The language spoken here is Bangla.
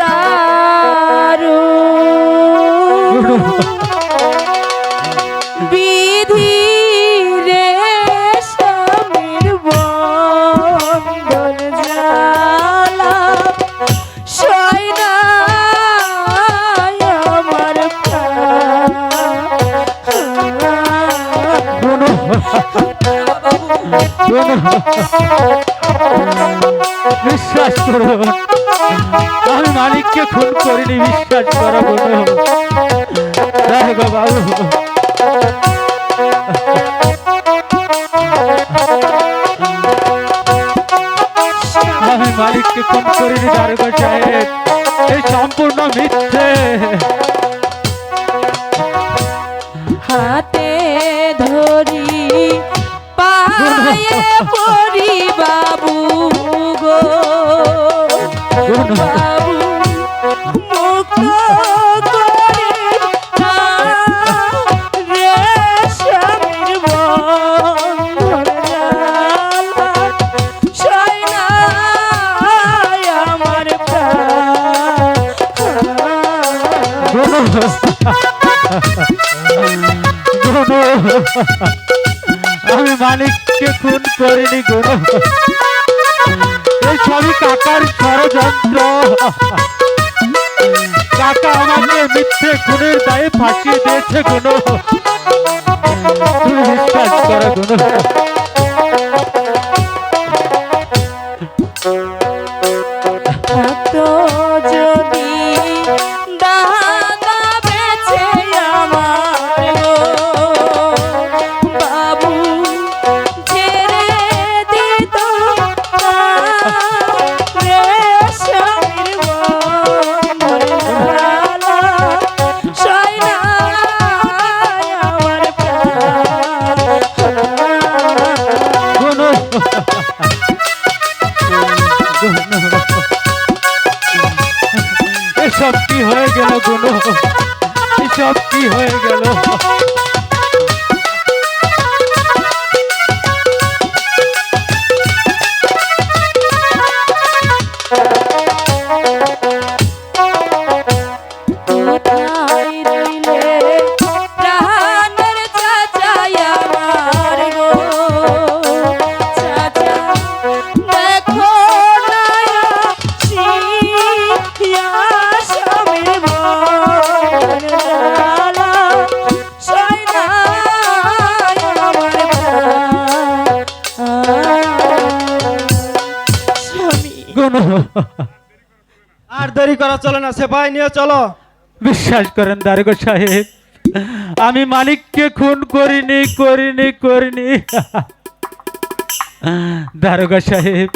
দারু বিশ্বাস করো আমি মালিককে খুন করিনি বিশ্বাস করো বোনো দেখো বাবু আমি মালিককে খুন করিনি দারোগা সাহেব এই সম্পূর্ণ মিথ্যে হাতে ধরি পড়ি বাবু গো। বাবু মুক্ত করে রে স্বামীর বন্ধন জ্বালা সয়না আমার প্রাণ আমি মালিককে খুন করিনি গুনো এই সবই কাকার ষড়যন্ত্র। কাকা আমাকে মিথ্যে খুনের দায়ে ফাঁসিয়ে দিয়েছে গুনো এসব কি হয়ে গেল গুনো? এসব কি হয়ে গেল? গুনো আর দেরি করা চলে না সেপাই নিয়ে চলো। বিশ্বাস করেন দারোগা সাহেব আমি মালিককে খুন করিনি করিনি করিনি। দারোগা সাহেব